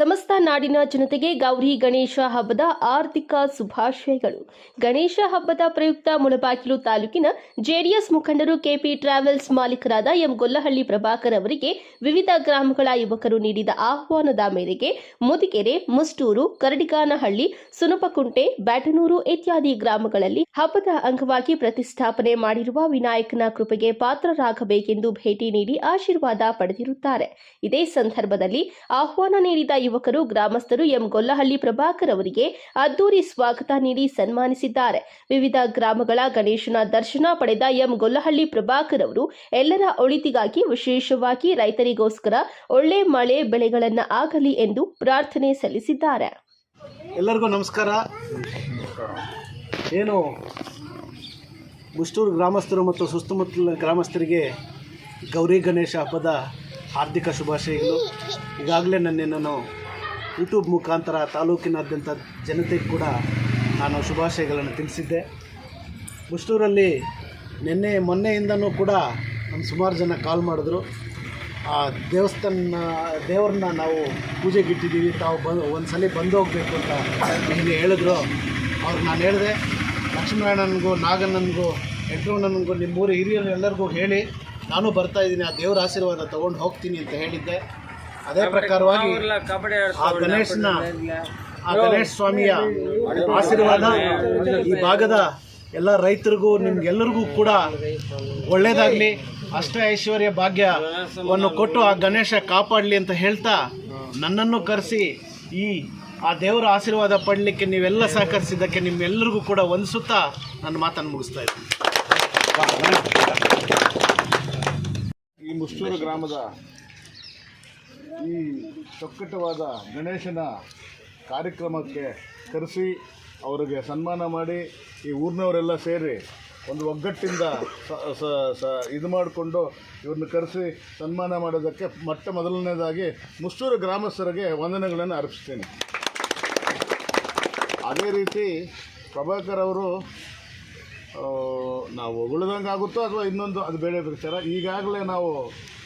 ಸಮಸ್ತ ನಾಡಿನ ಜನತೆಗೆ ಗೌರಿ ಗಣೇಶ ಹಬ್ಬದ ಆರ್ಥಿಕ ಶುಭಾಶಯಗಳು. ಗಣೇಶ ಹಬ್ಬದ ಪ್ರಯುಕ್ತ ಮುಳಬಾಗಿಲು ತಾಲೂಕಿನ ಜೆಡಿಎಸ್ ಮುಖಂಡರು ಕೆಪಿ ಟ್ರಾವೆಲ್ಸ್ ಮಾಲೀಕರಾದ ಎಂ ಗೊಲ್ಲಹಳ್ಳಿ ಪ್ರಭಾಕರ್ ಅವರಿಗೆ ವಿವಿಧ ಗ್ರಾಮಗಳ ಯುವಕರು ನೀಡಿದ ಆಹ್ವಾನದ ಮೇರೆಗೆ ಮುದಿಗೆರೆ ಮುಸ್ಟೂರು ಕರಡಿಗಾನಹಳ್ಳಿ, ಸುನಪಕುಂಟೆ, ಬ್ಯಾಟನೂರು ಇತ್ಯಾದಿ ಗ್ರಾಮಗಳಲ್ಲಿ ಹಬ್ಬದ ಅಂಗವಾಗಿ ಪ್ರತಿಷ್ಠಾಪನೆ ಮಾಡಿರುವ ವಿನಾಯಕನ ಕೃಪೆಗೆ ಪಾತ್ರರಾಗಬೇಕೆಂದು ಭೇಟಿ ನೀಡಿ ಆಶೀರ್ವಾದ ಪಡೆದಿರುತ್ತಾರೆ. ಇದೇ ಸಂದರ್ಭದಲ್ಲಿ ಆಹ್ವಾನ ನೀಡಿದ ಯುವಕರು ಗ್ರಾಮಸ್ಥರು ಎಂ ಗೊಲ್ಲಹಳ್ಳಿ ಪ್ರಭಾಕರ್ ಅವರಿಗೆ ಅದ್ದೂರಿ ಸ್ವಾಗತ ನೀಡಿ ಸನ್ಮಾನಿಸಿದ್ದಾರೆ. ವಿವಿಧ ಗ್ರಾಮಗಳ ಗಣೇಶನ ದರ್ಶನ ಪಡೆದ ಎಂ ಗೊಲ್ಲಹಳ್ಳಿ ಪ್ರಭಾಕರ್ ಅವರು ಎಲ್ಲರ ಒಳಿತಿಗಾಗಿ ವಿಶೇಷವಾಗಿ ರೈತರಿಗೋಸ್ಕರ ಒಳ್ಳೆ ಮಳೆ ಬೆಳೆಗಳನ್ನು ಆಗಲಿ ಎಂದು ಪ್ರಾರ್ಥನೆ ಸಲ್ಲಿಸಿದ್ದಾರೆ. ಎಲ್ಲರಿಗೂ ನಮಸ್ಕಾರ. ಏನು ಮುಷ್ಟೂರು ಗ್ರಾಮಸ್ಥರು ಮತ್ತು ಸುತ್ತಮುತ್ತಲಿನ ಗ್ರಾಮಸ್ಥರಿಗೆ ಗೌರಿ ಗಣೇಶ ಹಬ್ಬದ ಹಾರ್ದಿಕ ಶುಭಾಶಯಗಳು. ಈಗಾಗಲೇ ನನ್ನೇ ನಾನು ಯೂಟ್ಯೂಬ್ ಮುಖಾಂತರ ತಾಲೂಕಿನಾದ್ಯಂತ ಜನತೆಗೆ ಕೂಡ ನಾನು ಶುಭಾಶಯಗಳನ್ನು ತಿಳಿಸಿದ್ದೆ. ಮುಷ್ಟೂರಲ್ಲಿ ನಿನ್ನೆ ಮೊನ್ನೆಯಿಂದನೂ ಕೂಡ ನಮ್ಮ ಸುಮಾರು ಜನ ಕಾಲ್ ಮಾಡಿದ್ರು. ಆ ದೇವಸ್ಥಾನ, ದೇವ್ರನ್ನ ನಾವು ಪೂಜೆಗೆ ಇಟ್ಟಿದ್ದೀವಿ, ತಾವು ಬಂದು ಒಂದು ಸಲ ಬಂದು ಹೋಗಬೇಕು ಅಂತ ನಿಮಗೆ ಹೇಳಿದ್ರು. ಅವ್ರಿಗೆ ನಾನು ಹೇಳಿದೆ, ಲಕ್ಷ್ಮೀನಾರಾಯಣನಿಗೂ, ನಾಗಣ್ಣನಿಗೂ ವೆಂಕಟರಮಣನಿಗೂ ನಿಮ್ಮೂರು ಹಿರಿಯರು ಎಲ್ಲರಿಗೂ ಹೇಳಿ, ನಾನು ಬರ್ತಾಯಿದ್ದೀನಿ ಆ ದೇವರ ಆಶೀರ್ವಾದ ತೊಗೊಂಡು ಹೋಗ್ತೀನಿ ಅಂತ ಹೇಳಿದ್ದೆ. ಅದೇ ಪ್ರಕಾರವಾಗಿ ಆ ಗಣೇಶನ ಆ ಗಣೇಶ ಸ್ವಾಮಿಯ ಆಶೀರ್ವಾದ ಈ ಭಾಗದ ಎಲ್ಲ ರೈತರಿಗೂ ನಿಮ್ಗೆಲ್ಲರಿಗೂ ಕೂಡ ಒಳ್ಳೇದಾಗಲಿ. ಅಷ್ಟ ಐಶ್ವರ್ಯ ಭಾಗ್ಯವನ್ನು ಕೊಟ್ಟು ಆ ಗಣೇಶ ಕಾಪಾಡಲಿ ಅಂತ ಹೇಳ್ತಾ ನನ್ನನ್ನು ಕರೆಸಿ ಈ ಆ ದೇವರ ಆಶೀರ್ವಾದ ಪಡಲಿಕ್ಕೆ ನೀವೆಲ್ಲ ಸಹಕರಿಸಿದ್ದಕ್ಕೆ ನಿಮ್ಮೆಲ್ಲರಿಗೂ ಕೂಡ ವಂದಿಸುತ್ತಾ ನನ್ನ ಮಾತನ್ನು ಮುಗಿಸ್ತಾ ಇದ್ದೀನಿ. ಈ ಮುಷ್ಟೂರು ಗ್ರಾಮದ ಈ ಚೊಕ್ಕಟವಾದ ಗಣೇಶನ ಕಾರ್ಯಕ್ರಮಕ್ಕೆ ಕರೆಸಿ ಅವರಿಗೆ ಸನ್ಮಾನ ಮಾಡಿ ಈ ಊರಿನವರೆಲ್ಲ ಸೇರಿ ಒಂದು ಒಗ್ಗಟ್ಟಿಂದ ಸ- ಇದು ಮಾಡಿಕೊಂಡು ಇವ್ರನ್ನ ಕರೆಸಿ ಸನ್ಮಾನ ಮಾಡೋದಕ್ಕೆ ಮೊಟ್ಟ ಮೊದಲನೇದಾಗಿ ಮುಷ್ಟೂರು ಗ್ರಾಮಸ್ಥರಿಗೆ ವಂದನೆಗಳನ್ನು ಅರ್ಪಿಸ್ತೀನಿ. ಅದೇ ರೀತಿ ಪ್ರಭಾಕರ್ ಅವರು ನಾವು ಹೊಗಳ್ದಂಗೆ ಆಗುತ್ತೋ ಅಥವಾ ಇನ್ನೊಂದು ಅದು ಬೇರೆ ವಿಚಾರ, ಈಗಾಗಲೇ ನಾವು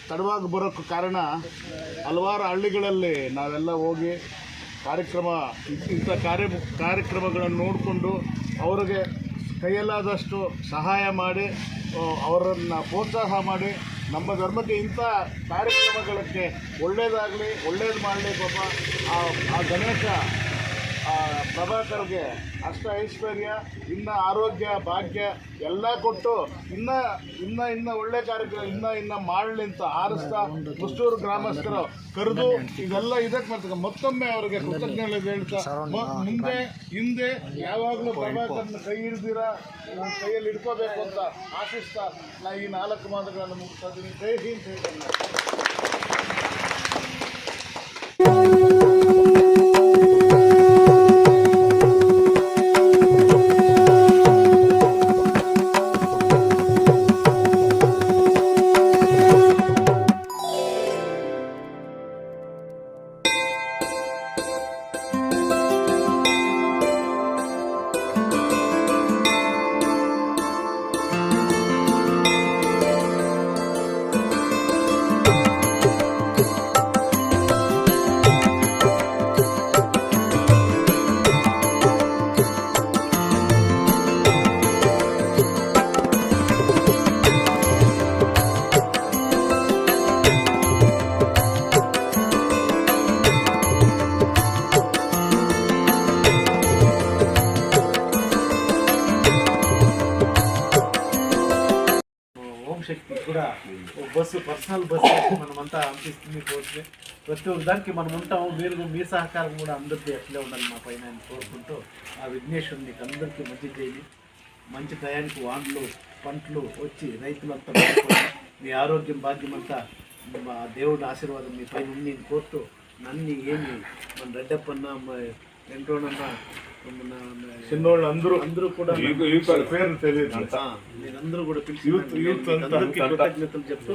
ತಡವಾಗಿ ಬರೋಕ್ಕೆ ಕಾರಣ ಹಲವಾರು ಹಳ್ಳಿಗಳಲ್ಲಿ ನಾವೆಲ್ಲ ಹೋಗಿ ಕಾರ್ಯಕ್ರಮ, ಇಂಥ ಕಾರ್ಯ, ಕಾರ್ಯಕ್ರಮಗಳನ್ನು ನೋಡಿಕೊಂಡು ಅವರಿಗೆ ಕೈಯಲ್ಲಾದಷ್ಟು ಸಹಾಯ ಮಾಡಿ ಅವರನ್ನು ಪ್ರೋತ್ಸಾಹ ಮಾಡಿ, ನಮ್ಮ ಧರ್ಮಕ್ಕೆ ಇಂಥ ಕಾರ್ಯಕ್ರಮಗಳಿಗೆ ಒಳ್ಳೆಯದಾಗಲಿ ಒಳ್ಳೇದು ಮಾಡಲಿ ಪಾಪ. ಆ ಗಣೇಶ ಪ್ರಭಾಕರ್ಗೆ ಅಷ್ಟ ಐಶ್ವರ್ಯ, ಇನ್ನ ಆರೋಗ್ಯ, ಭಾಗ್ಯ ಎಲ್ಲ ಕೊಟ್ಟು ಇನ್ನ ಇನ್ನ ಇನ್ನ ಒಳ್ಳೆ ಕಾರ್ಯಕ್ರಮ, ಇನ್ನ ಇನ್ನ ಮಾಡಲಿ ಅಂತ ಆರಿಸ್ತಾ ಮುಷ್ಟೂರು ಗ್ರಾಮಸ್ಥರು ಕರೆದು ಇದೆಲ್ಲ ಇದಕ್ಕೆ ಮಾಡ್ತಾರೆ. ಮತ್ತೊಮ್ಮೆ ಅವರಿಗೆ ಕೃತಜ್ಞತೆ ಹೇಳ್ತಾ ಮುಂದೆ, ಹಿಂದೆ ಯಾವಾಗಲೂ ಪ್ರಭಾಕರ್ನ ಕೈ ಹಿಡ್ದಿರ, ನನ್ನ ಕೈಯಲ್ಲಿ ಇಟ್ಕೋಬೇಕು ಅಂತ ಆಶಿಸ್ತಾ ನಾ ಈ ನಾಲ್ಕು ಮಾತುಗಳನ್ನು ಮುಗಿಸ್ತಾ ಇದ್ದೀನಿ. ಜೈ ಹಿಂದ್ శక్తి కూడా ఓ బస్సు పర్సనల్ బస్సు మనమంతా అనిపిస్తుంది కోర్సుని. ప్రతి ఒక్క దానికి మనం ఉంటాము. మీరు మీ సహకారం కూడా అందరికీ అట్లే ఉండాలి మా పైన కోరుకుంటూ ఆ విఘ్నేశ్వరుని నీకు అందరికీ మంచి చేయండి మంచి టయానికి వానలు పంటలు వచ్చి రైతులంతా మీ ఆరోగ్యం భాగ్యమంతా మా దేవుడి ఆశీర్వాదం మీ పైన ఉంది కోరుతూ నన్ను ఏమి మన రెడ్డప్పన్న మా చిన్నోళ్ళు అందరూ అందరూ కూడా పేరు తెలియదు. మీరందరూ కూడా పిలిచి యూత్- యూత్ అందరికీ కృతజ్ఞతలు చెప్తూ